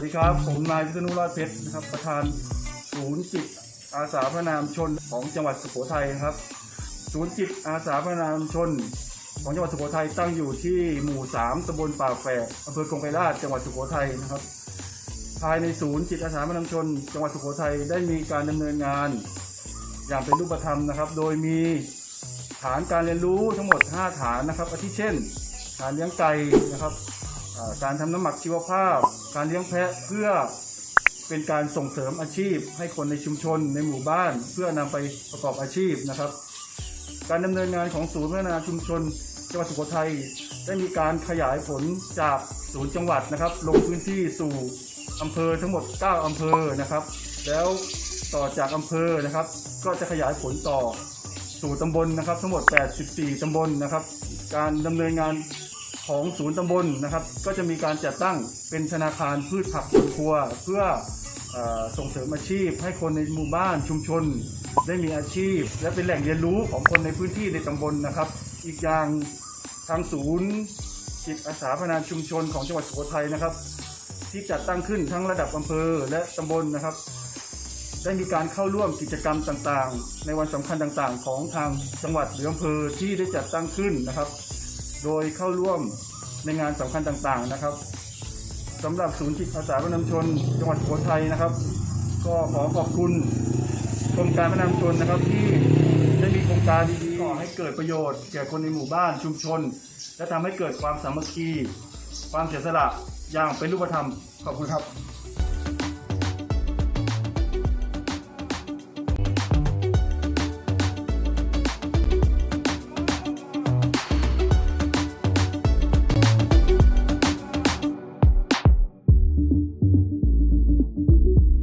วัสดีครับ ผมนายวิษณุรอดเพชรนะครับ ประธานศูนย์จิตอาสาพระนามชนของจังหวัดสุโขทัยนะครับ ศูนย์จิตอาสาพระนามชน ของจังหวัดสุโขทัยตั้งอยู่ที่หมู่ 3ตำบลป่าแฝกอำเภอกงไกรลาชจังหวัดสุโขทัยนะครับ ภายในศูนย์จิตอาสาพระนามชน จังหวัดสุโขทัยได้มีการดำเนินงาน อย่างเป็นรูปธรรมนะครับ โดยมีฐานการเรียนรู้ทั้งหมด 5 ฐานนะครับอาทิเช่น ฐานเลี้ยงไก่นะครับ การทำน้ำหมักชีวภาพ การเลี้ยงแพะเพื่อเป็นการส่งเสริมอาชีพ ให้คนในชุมชนในหมู่บ้าน เพื่อนำไปประกอบอาชีพนะครับ การดำเนินงานของศูนย์พัฒนาชุมชนจังหวัดสุโขทัยได้มีการขยายผลจากศูนย์จังหวัดนะครับ ลงพื้นที่สู่อำเภอทั้งหมด 9 อำเภอนะครับ แล้วต่อจากอำเภอนะครับ ก็จะขยายผลต่อสู่ตำบลนะครับ ทั้งหมด 84 ตำบลนะครับ การดำเนินงาน ของศูนย์ตำบลนะครับ ก็จะมีการจัดตั้งเป็นธนาคารพืชผักสวนครัว เพื่ออส่งเสริมอาชีพ ให้คนในหมู่บ้านชุมชน ได้มีอาชีพ และเป็นแหล่งเรียนรู้ของคนในพื้นที่ในตำบลนะครับ อีกอย่างทางศูนย์จิตอาสาพัฒนชุมชนของจังหวัดสุโขทัยนะครับ ที่จัดตั้งขึ้นทั้งระดับอำเภอและตำบลนะครับ ได้มีการเข้าร่วมกิจกรรมต่างๆ ในวันสำคัญต่างๆ ของทางจังหวัดหรืออำเภอที่ได้จัดตั้งขึ้นนะครับ โดยเข้าร่วมในงานสำคัญต่างๆนะครับสำหรับศูนย์จิตอาสาพัฒนาชุมชน จังหวัดสุโขทัยนะครับ ก็ขอขอบคุณกรมการพัฒนาชุมชนนะครับที่ได้มีโครงการดีๆก่อให้เกิดประโยชน์แก่คนในหมู่บ้านชุมชน และทำให้เกิดความสามัคคี ความเสียสละอย่างเป็นรูปธรรมขอบคุณครับ